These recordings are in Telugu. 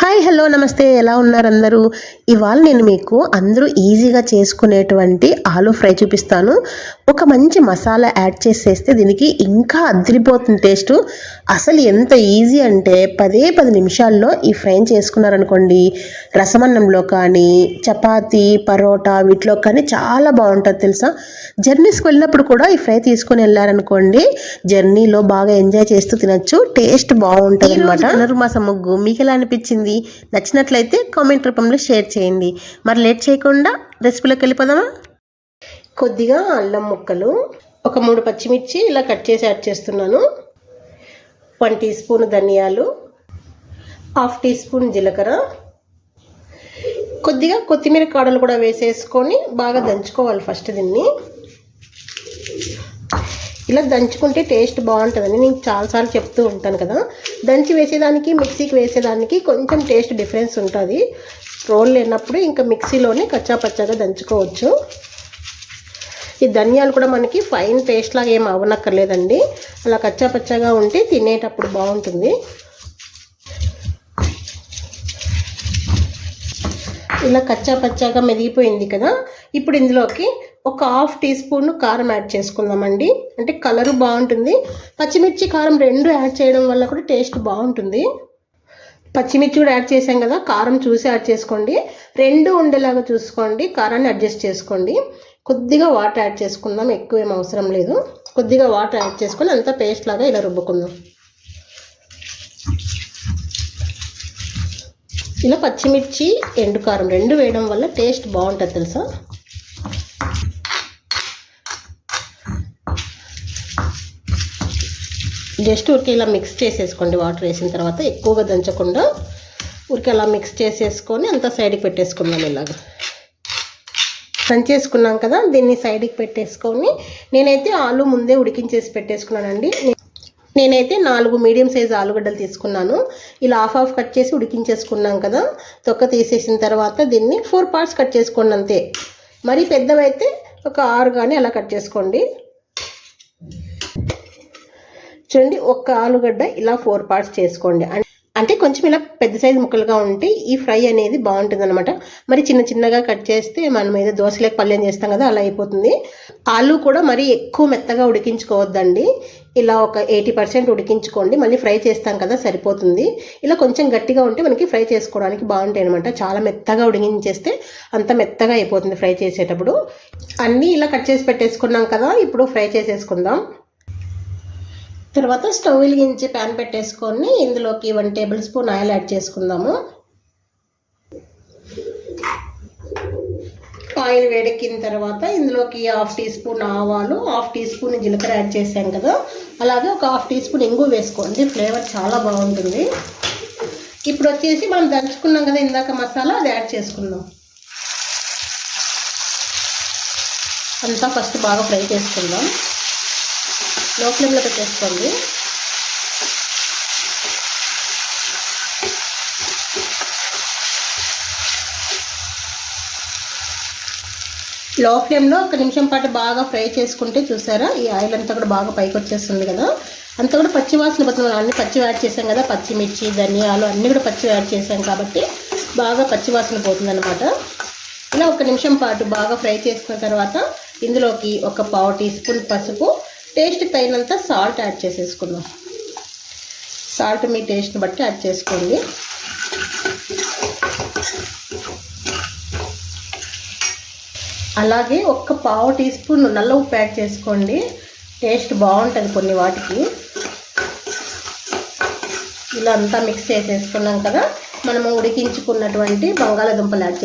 హాయ్ హలో నమస్తే. ఎలా ఉన్నారు అందరూ? ఇవాళ నేను మీకు అందరూ ఈజీగా చేసుకునేటువంటి ఆలూ ఫ్రై చూపిస్తాను. ఒక మంచి మసాలా యాడ్ చేసేస్తే దీనికి ఇంకా అదిరిపోతుంది టేస్ట్. అసలు ఎంత ఈజీ అంటే పదే పది నిమిషాల్లో ఈ ఫ్రై చేసుకున్నారనుకోండి రసమన్నంలో కానీ చపాతీ పరోటా వీటిలో కానీ చాలా బాగుంటుంది తెలుసా? జర్నీస్కి వెళ్ళినప్పుడు కూడా ఈ ఫ్రై తీసుకొని వెళ్ళారనుకోండి జర్నీలో బాగా ఎంజాయ్ చేస్తూ తినచ్చు టేస్ట్ బాగుంటుంది అనమాట ధనుర్మాసం ముగ్గు మీకు ఎలా అనిపించింది? నచ్చినట్లయితే కామెంట్ రూపంలో షేర్ చేయండి. మరి లేట్ చేయకుండా రెసిపీలోకి వెళ్ళిపోదామా? కొద్దిగా అల్లం ముక్కలు ఒక మూడు పచ్చిమిర్చి ఇలా కట్ చేసి యాడ్ చేస్తున్నాను. వన్ టీ స్పూన్ ధనియాలు హాఫ్ టీ స్పూన్ జీలకర్ర. కొద్దిగా కొత్తిమీర కాడలు కూడా వేసేసుకొని బాగా దంచుకోవాలి ఫస్ట్ దీన్ని. ఇలా దంచుకుంటే టేస్ట్ బాగుంటుందని నేను చాలాసార్లు చెప్తూ ఉంటాను కదా. దంచి వేసేదానికి మిక్సీకి వేసేదానికి కొంచెం టేస్ట్ డిఫరెన్స్ ఉంటుంది. రోల్ లేనప్పుడు ఇంకా మిక్సీలోనే కచ్చా పచ్చగా దంచుకోవచ్చు. ఈ ధనియాలు కూడా మనకి ఫైన్ పేస్ట్ లాగా ఏం అవ్వనక్కర్లేదండి అలా కచ్చాపచ్చగా ఉంటే తినేటప్పుడు బాగుంటుంది. ఇలా కచ్చా పచ్చాగా మెదిగిపోయింది కదా. ఇప్పుడు ఇందులోకి ఒక హాఫ్ టీ స్పూన్ కారం యాడ్ చేసుకుందామండి. అంటే కలరు బాగుంటుంది. పచ్చిమిర్చి కారం రెండు యాడ్ చేయడం వల్ల కూడా టేస్ట్ బాగుంటుంది. పచ్చిమిర్చి కూడా యాడ్ చేసాం కదా. కారం చూసి యాడ్ చేసుకోండి. రెండు ఉండేలాగా చూసుకోండి. కారాన్ని అడ్జస్ట్ చేసుకోండి. కొద్దిగా వాటర్ యాడ్ చేసుకుందాం ఎక్కువ ఏం అవసరం లేదు. కొద్దిగా వాటర్ యాడ్ చేసుకొని అంతా పేస్ట్ లాగా ఇలా రుబ్బుకుందాం. ఇలా పచ్చిమిర్చి ఎండుకారం రెండు వేయడం వల్ల టేస్ట్ బాగుంటుంది తెలుసా? జస్ట్ ఊరికి ఇలా మిక్స్ చేసేసుకోండి వాటర్ వేసిన తర్వాత. ఎక్కువగా దంచకుండా ఊరికి అలా మిక్స్ చేసేసుకొని అంతా సైడ్కి పెట్టేసుకుందాం ఇలాగా. దంచేసుకున్నాం కదా దీన్ని సైడ్కి పెట్టేసుకొని నేనైతే ఆలు ముందే ఉడికించేసి పెట్టేసుకున్నానండి. నేనైతే నాలుగు మీడియం సైజ్ ఆలుగడ్డలు తీసుకున్నాను. ఇలా హాఫ్ హాఫ్ కట్ చేసి ఉడికించేసుకున్నాం కదా తొక్క తీసేసిన తర్వాత దీన్ని ఫోర్ పార్ట్స్ కట్ చేసుకోండి అంతే. మరి పెద్దవైతే ఒక ఆరు కానీ అలా కట్ చేసుకోండి. చూడండి ఒక్క ఆలుగడ్డ ఇలా ఫోర్ పార్ట్స్ చేసుకోండి. అంటే కొంచెం ఇలా పెద్ద సైజు ముక్కలుగా ఉంటే ఈ ఫ్రై అనేది బాగుంటుంది అనమాట మరి చిన్న చిన్నగా కట్ చేస్తే మనం ఏదో దోశలేక పల్లెం చేస్తాం కదా అలా అయిపోతుంది. ఆలు కూడా మరీ ఎక్కువ మెత్తగా ఉడికించుకోవద్దండి. ఇలా ఒక ఎయిటీ పర్సెంట్ ఉడికించుకోండి. మళ్ళీ ఫ్రై చేస్తాం కదా సరిపోతుంది. ఇలా కొంచెం గట్టిగా ఉంటే మనకి ఫ్రై చేసుకోవడానికి బాగుంటాయి అనమాట చాలా మెత్తగా ఉడికించేస్తే అంత మెత్తగా అయిపోతుంది ఫ్రై చేసేటప్పుడు. అన్నీ ఇలా కట్ చేసి పెట్టేసుకున్నాం కదా ఇప్పుడు ఫ్రై చేసేసుకుందాం. తర్వాత స్టవ్ వెలిగించి ప్యాన్ పెట్టేసుకొని ఇందులోకి one tablespoon oil add చేసుకుందాము. ఆయిల్ వేడెక్కిన తర్వాత ఇందులోకి హాఫ్ టీ స్పూన్ ఆవాలు హాఫ్ టీ స్పూన్ జీలకర్ర యాడ్ చేసాం కదా. అలాగే ఒక హాఫ్ టీ స్పూన్ ఇంగు వేసుకోండి ఫ్లేవర్ చాలా బాగుంటుంది. ఇప్పుడు వచ్చేసి మనం దంచుకున్నాం కదా ఇందాక మసాలా అది యాడ్ చేసుకుందాం. అంతా ఫస్ట్ బాగా ఫ్రై చేసుకుందాం. లో ఫ్లేమ్లో పెట్టేసుకోండి. లో ఫ్లేమ్లో ఒక నిమిషం పాటు బాగా ఫ్రై చేసుకుంటే చూసారా? ఈ ఆయిల్ అంతా కూడా బాగా పైకి వచ్చేస్తుంది కదా. అంతా కూడా పచ్చి వాసన పోతుంది. అన్ని పచ్చి యాడ్ చేసాం కదా. పచ్చిమిర్చి ధనియాలు అన్నీ కూడా పచ్చి యాడ్ చేసాం కాబట్టి బాగా పచ్చి వాసన పోతుందన్నమాట. ఇలా ఒక నిమిషం పాటు బాగా ఫ్రై చేసుకున్న తర్వాత ఇందులోకి ఒక పావు టీ స్పూన్ పసుపు టేస్ట్ తగినంత సాల్ట్ యాడ్ చేసేసుకుందాం. సాల్ట్ మీ టేస్ట్ని బట్టి యాడ్ చేసుకోండి. అలాగే ఒక్క పావు టీ స్పూన్ నల్ల ఉప్పు యాడ్ చేసుకోండి. టేస్ట్ బాగుంటుంది కొన్ని వాటికి. ఇలా అంతా మిక్స్ చేసేసుకున్నాం కదా మనము ఉడికించుకున్నటువంటి బంగాళాదుంపలు యాడ్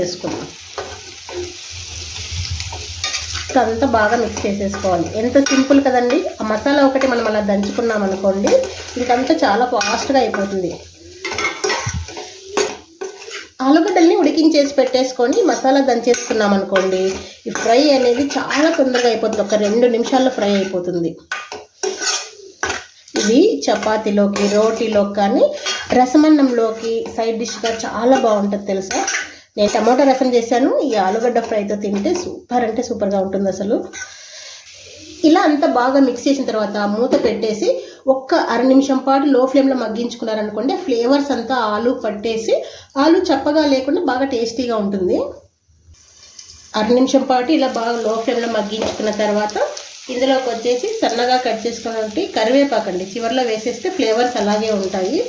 సో అంతా బాగా మిక్స్ చేసేసుకోవాలి. ఎంత సింపుల్ కదండి? ఆ మసాలా ఒకటి మనం అలా దంచుకున్నాం అనుకోండి ఇంకంతా చాలా ఫాస్ట్గా అయిపోతుంది. ఆలుగడ్డల్ని ఉడికించేసి పెట్టేసుకొని మసాలా దంచేసుకున్నాం అనుకోండి ఈ ఫ్రై అనేది చాలా తొందరగా అయిపోతుంది. ఒక రెండు నిమిషాల్లో ఫ్రై అయిపోతుంది. ఇది చపాతీలోకి రోటీలోకి కానీ రసమన్నంలోకి సైడ్ డిష్గా చాలా బాగుంటుంది తెలుసా? నేను టమాటా రసం చేశాను. ఈ ఆలుగడ్డ ఫ్రైతో తింటే సూపర్ అంటే సూపర్గా ఉంటుంది అసలు. ఇలా అంతా బాగా మిక్స్ చేసిన తర్వాత మూత పెట్టేసి ఒక్క అర నిమిషం పాటు లో ఫ్లేమ్లో మగ్గించుకున్నారనుకోండి ఫ్లేవర్స్ అంతా ఆలు పట్టేసి ఆలు చప్పగా లేకుండా బాగా టేస్టీగా ఉంటుంది. అర నిమిషం పాటు ఇలా బాగా లో ఫ్లేమ్లో మగ్గించుకున్న తర్వాత ఇందులోకి వచ్చేసి సన్నగా కట్ చేసుకున్నటువంటి కరివేపాకండి. చివరిలో వేసేస్తే ఫ్లేవర్స్ అలాగే ఉంటాయి.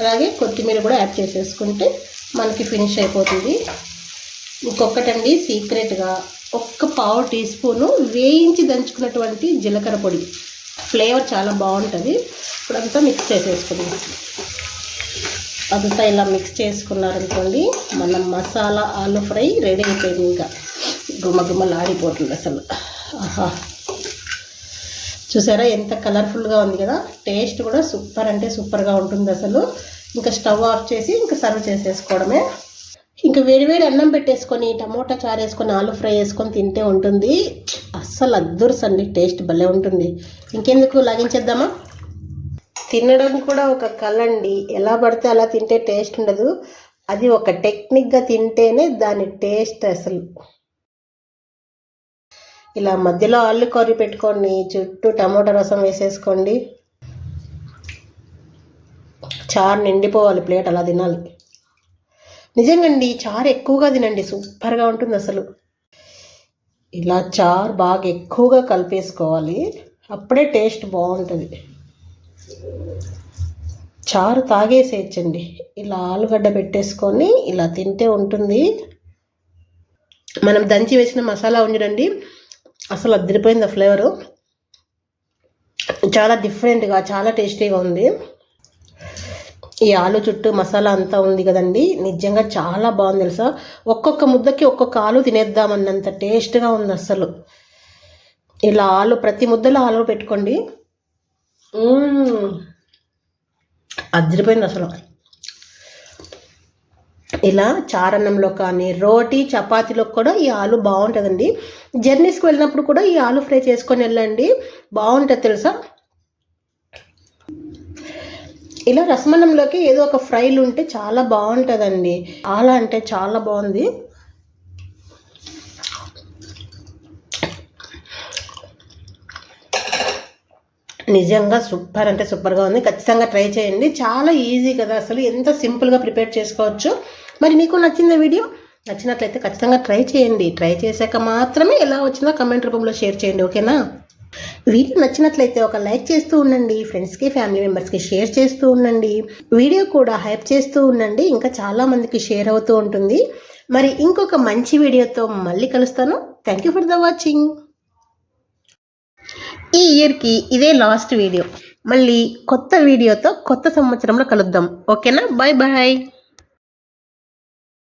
అలాగే కొత్తిమీర కూడా యాడ్ చేసేసుకుంటే మనకి ఫినిష్ అయిపోతుంది. ఇంకొకటండి సీక్రెట్గా ఒక్క పావు టీ స్పూను వేయించి దంచుకున్నటువంటి జీలకర్ర పొడి. ఫ్లేవర్ చాలా బాగుంటుంది. ఇప్పుడంతా మిక్స్ చేసేసుకుందాం. అదంతా ఇలా మిక్స్ చేసుకున్నారనుకోండి మన మసాలా ఆలు ఫ్రై రెడీ అయిపోయింది ఇంకా. గుమ్మగుమ్మలాడిపోతుంది అసలు. ఆహా. చూసారా ఎంత కలర్ఫుల్గా ఉంది కదా? టేస్ట్ కూడా సూపర్ అంటే సూపర్గా ఉంటుంది అసలు. ఇంకా స్టవ్ ఆఫ్ చేసి ఇంకా సర్వ్ చేసేసుకోవడమే. ఇంకా వేడివేడి అన్నం పెట్టేసుకొని టమోటా చారు వేసుకొని ఆలు ఫ్రై వేసుకొని తింటే ఉంటుంది. అస్సలు అద్దరుస్ అండి టేస్ట్ భలే ఉంటుంది. ఇంకెందుకు లాగించేద్దామా? తినడం కూడా ఒక కళ అండి ఎలా పడితే అలా తింటే టేస్ట్ ఉండదు. అది ఒక టెక్నిక్గా తింటేనే దాని టేస్ట్ అసలు. ఇలా మధ్యలో ఆలు కర్రీ పెట్టుకోండి చుట్టూ టమోటా రసం వేసేసుకోండి. చారు నిండిపోవాలి ప్లేట్ అలా తినాలి. నిజంగండి చారు ఎక్కువగా తినండి సూపర్గా ఉంటుంది అసలు. ఇలా చారు బాగా ఎక్కువగా కలిపేసుకోవాలి అప్పుడే టేస్ట్ బాగుంటుంది. చారు తాగేసేయచ్చండి. ఇలా ఆలుగడ్డ పెట్టేసుకొని ఇలా తింటే ఉంటుంది. మనం దంచి వేసిన మసాలా ఉండండి అసలు అద్దరిపోయింది ఆ ఫ్లేవరు. చాలా డిఫరెంట్గా చాలా టేస్టీగా ఉంది. ఈ ఆలు చుట్టూ మసాలా అంతా ఉంది కదండి. నిజంగా చాలా బాగుంది తెలుసా? ఒక్కొక్క ముద్దకి ఒక్కొక్క ఆలు తినేద్దామన్నంత టేస్ట్గా ఉంది అసలు. ఇలా ఆలు ప్రతి ముద్దలో ఆలు పెట్టుకోండి. అదిరిపోయింది అసలు. ఇలా చారన్నంలో కానీ రోటీ చపాతీలో కూడా ఈ ఆలు బాగుంటుందండి. జర్నీస్కి వెళ్ళినప్పుడు కూడా ఈ ఆలు ఫ్రై చేసుకొని వెళ్ళండి. బాగుంటుంది తెలుసా? ఇలా రసమన్నంలోకి ఏదో ఒక ఫ్రైలు ఉంటే చాలా బాగుంటుందండి. చాలా అంటే చాలా బాగుంది. నిజంగా సూపర్ అంటే సూపర్గా ఉంది. ఖచ్చితంగా ట్రై చేయండి. చాలా ఈజీ కదా అసలు. ఎంత సింపుల్గా ప్రిపేర్ చేసుకోవచ్చు. మరి మీకు నచ్చింది వీడియో నచ్చినట్లయితే ఖచ్చితంగా ట్రై చేయండి. ట్రై చేశాక మాత్రమే ఎలా వచ్చిందో కమెంట్ రూపంలో షేర్ చేయండి. ఓకేనా? వీడియో నచ్చినట్లయితే ఒక లైక్ చేస్తూ ఉండండి ఫ్రెండ్స్కి ఫ్యామిలీ మెంబర్స్కి షేర్ చేస్తూ ఉండండి. వీడియో కూడా హైప్ చేస్తూ ఉండండి ఇంకా చాలామందికి షేర్ అవుతూ ఉంటుంది. మరి ఇంకొక మంచి వీడియోతో మళ్ళీ కలుస్తాను. Thank you for the watching ఈ ఇయర్కి ఇదే లాస్ట్ వీడియో. మళ్ళీ కొత్త వీడియోతో కొత్త సంవత్సరంలో కలుద్దాం. ఓకేనా? Bye bye